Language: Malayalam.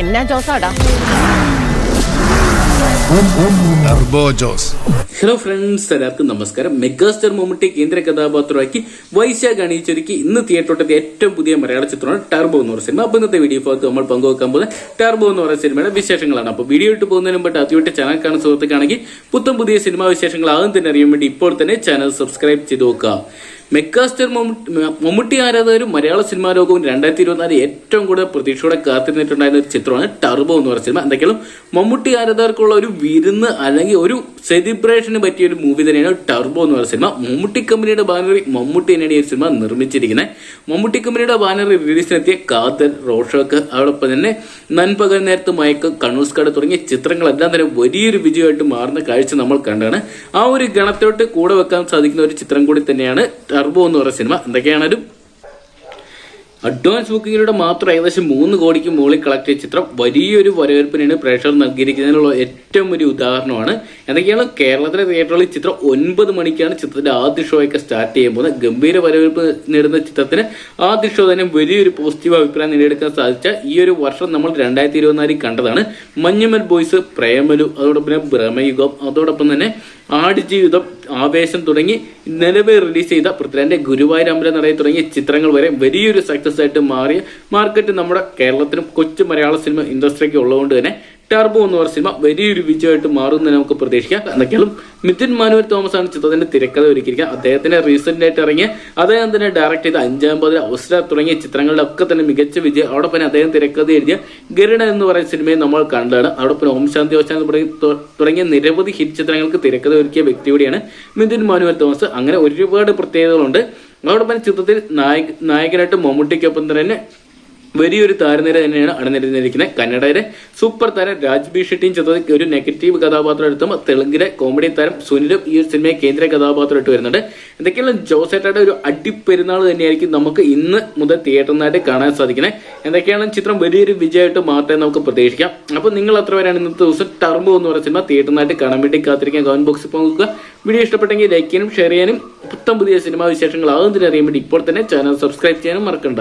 എന്നാ ജോസാടാ ഹലോ ഫ്രണ്ട്സ് എല്ലാവർക്കും നമസ്കാരം. മെഗാസ്റ്റർ മമ്മൂട്ടി കേന്ദ്ര കഥാപാത്രമാക്കി വൈശാഖ് അണിയിച്ചൊരുക്കി ഇന്ന് തിയേറ്ററിലെത്തിയ ഏറ്റവും പുതിയ മലയാള ചിത്രമാണ് ടർബോ എന്ന് പറയുന്ന സിനിമ. അപ്പൊ ഇന്നത്തെ വീഡിയോ ഭാഗത്ത് നമ്മൾ പങ്കുവെക്കാൻ പോകുന്ന ടർബോ എന്ന് പറയുന്ന സിനിമയുടെ വിശേഷങ്ങളാണ്. അപ്പോൾ വീഡിയോ ഇട്ട് പോകുന്നതിന് മുമ്പ് ആദ്യമായിട്ട് ചാനൽ കാണുന്ന സുഹൃത്തുക്കാണെങ്കിൽ പുത്തം പുതിയ സിനിമാ വിശേഷങ്ങൾ ആദ്യം തന്നെ അറിയാൻ വേണ്ടി ഇപ്പോൾ തന്നെ ചാനൽ സബ്സ്ക്രൈബ് ചെയ്ത് നോക്കുക. മമ്മൂട്ടി മമ്മൂട്ടി ആരാധകരും മലയാള സിനിമാ ലോകവും രണ്ടായിരത്തി ഇരുപത്തിനാല് ഏറ്റവും കൂടുതൽ പ്രതീക്ഷയോടെ കാത്തിരുന്നിട്ടുണ്ടായിരുന്ന ഒരു ചിത്രമാണ് ടർബോ എന്ന് പറയുന്ന സിനിമ. എന്തെങ്കിലും മമ്മൂട്ടി ആരാധകർക്കുള്ള ഒരു വിരുന്ന് അല്ലെങ്കിൽ ഒരു സെലിബ്രേഷന് പറ്റിയ ഒരു മൂവി തന്നെയാണ് ടർബോ എന്ന് പറയുന്ന സിനിമ. മമ്മൂട്ടി കമ്പനിയുടെ ബാനറിൽ മമ്മൂട്ടി തന്നെയാണ് ഈ സിനിമ നിർമ്മിച്ചിരിക്കുന്നത്. മമ്മൂട്ടി കമ്പനിയുടെ ബാനറിൽ റിലീസിനെത്തിയ കാതൽ റോഷോക്ക് അതോടൊപ്പം തന്നെ നൻപകൽ നേരത്ത് മയക്ക് കണ്ണൂസ്കാട് തുടങ്ങിയ ചിത്രങ്ങളെല്ലാം തന്നെ വലിയൊരു വിജയമായിട്ട് മാറുന്ന കാഴ്ച നമ്മൾ കണ്ടാണ് ആ ഒരു ഗണത്തോട്ട് കൂടെ വെക്കാൻ സാധിക്കുന്ന ഒരു ചിത്രം കൂടി തന്നെയാണ് ടർബോ എന്ന് പറയുന്ന സിനിമ എന്തൊക്കെയാണേലും. അഡ്വാൻസ് ബുക്കിങ്ങിലൂടെ മാത്രം ഏകദേശം മൂന്ന് കോടിക്ക് മുകളിൽ കളക്ട് ചെയ്ത ചിത്രം വലിയൊരു വരവേൽപ്പിനാണ് പ്രേക്ഷകർ നൽകിയിരിക്കുന്നതിനുള്ള ഏറ്റവും വലിയ ഉദാഹരണമാണ്. എന്തൊക്കെയാണ്? കേരളത്തിലെ തിയേറ്ററുകളിൽ ചിത്രം ഒൻപത് മണിക്കാണ് ചിത്രത്തിന്റെ ആദ്യ ഷോയൊക്കെ സ്റ്റാർട്ട് ചെയ്യാൻ പോകുന്നത്. ഗംഭീര വരവേൽപ്പ് നേടുന്ന ചിത്രത്തിന് ആദ്യ ഷോ തന്നെ വലിയൊരു പോസിറ്റീവ് അഭിപ്രായം നേടിയെടുക്കാൻ സാധിച്ച ഈ ഒരു വർഷം നമ്മൾ രണ്ടായിരത്തി ഇരുപത്തിനാലിൽ കണ്ടതാണ്. മഞ്ഞുമൽ ബോയ്സ് പ്രേമലു അതോടൊപ്പം ഭ്രമയുഗം അതോടൊപ്പം തന്നെ ആടുജീവിതം ആവേശം തുടങ്ങി നിലവിൽ റിലീസ് ചെയ്ത പൃഥ്വിരാന്റെ ഗുരുവായൂർ അമ്പലം നടയിൽ തുടങ്ങിയ ചിത്രങ്ങൾ വരെ വലിയൊരു സക്സസ് ആയിട്ട് മാറിയ മാർക്കറ്റ് നമ്മുടെ കേരളത്തിലും കൊച്ചു മലയാള സിനിമ ഇൻഡസ്ട്രിക്ക് ഉള്ളതുകൊണ്ട് തന്നെ ടർബോ എന്ന് പറഞ്ഞ സിനിമ വലിയൊരു വിജയമായിട്ട് മാറുമെന്ന് നമുക്ക് പ്രതീക്ഷിക്കാം. എന്തൊക്കെയാലും മിഥുൻ മാനുവൽ തോമസ് ആണ് ചിത്രത്തിന്റെ തിരക്കഥ ഒരുക്കിയിരിക്കുക. അദ്ദേഹത്തിന്റെ റീസെന്റ് ആയിട്ട് ഇറങ്ങിയ അദ്ദേഹം തന്നെ ഡയറക്ട് ചെയ്ത അഞ്ചാം പതിൽ അവസര തുടങ്ങിയ ചിത്രങ്ങളുടെ ഒക്കെ തന്നെ മികച്ച വിജയം. അവിടെ അദ്ദേഹം തിരക്കഥ എഴുതിയ ഗരുഡ എന്ന് പറയുന്ന സിനിമയെ നമ്മൾ കണ്ടതാണ്. അവിടെ പിന്നെ ഓം ശാന്തി ഓശാൻ തുടങ്ങിയ നിരവധി ഹിറ്റ് ചിത്രങ്ങൾക്ക് തിരക്കഥ ഒരുക്കിയ വ്യക്തി കൂടിയാണ് മിഥുൻ മാനുവൽ തോമസ്. അങ്ങനെ ഒരുപാട് പ്രത്യേകതകളുണ്ട്. അതോടൊപ്പം ചിത്രത്തിൽ നായക നായകനായിട്ട് മമ്മൂട്ടിക്കൊപ്പം തന്നെ വലിയൊരു താരനിര തന്നെയാണ് അണിനിരന്നിരിക്കുന്നത്. കന്നഡയിലെ സൂപ്പർ താരം രാജ്ബി ഷെട്ടിയും ചിത്രത്തിൽ ഒരു നെഗറ്റീവ് കഥാപാത്രം എടുത്തും തെലുങ്കിലെ കോമഡി താരം സുനിലും ഈ ഒരു സിനിമയെ കേന്ദ്ര കഥാപാത്രം ഇട്ട് വരുന്നുണ്ട്. എന്തൊക്കെയാണ് ജോസേട്ടയുടെ ഒരു അടിപ്പെരുന്നാൾ തന്നെയായിരിക്കും നമുക്ക് ഇന്ന് മുതൽ തിയേറ്ററിനായിട്ട് കാണാൻ സാധിക്കുന്നത്. എന്തൊക്കെയാണ് ചിത്രം വലിയൊരു വിജയമായിട്ട് മാറ്റാൻ നമുക്ക് പ്രതീക്ഷിക്കാം. അപ്പോൾ നിങ്ങൾ അത്ര വരെയാണ് ഇന്നത്തെ ദിവസം ടർമ്പ് എന്ന് പറയുന്ന സിനിമ തിയേറ്ററിനായിട്ട് കാണാൻ വേണ്ടി കാത്തിരിക്കാൻ കമന്റ് ബോക്സിൽ പോകുക വീഡിയോ ഇഷ്ടപ്പെട്ടെങ്കിൽ ലൈക്ക് ചെയ്യാനും ഷെയർ ചെയ്യാനും. പുത്തം പുതിയ സിനിമാ വിശേഷങ്ങൾ ആകുന്നതിനറിയാൻ വേണ്ടി ഇപ്പോൾ തന്നെ ചാനൽ സബ്സ്ക്രൈബ് ചെയ്യാനും മറക്കണ്ട.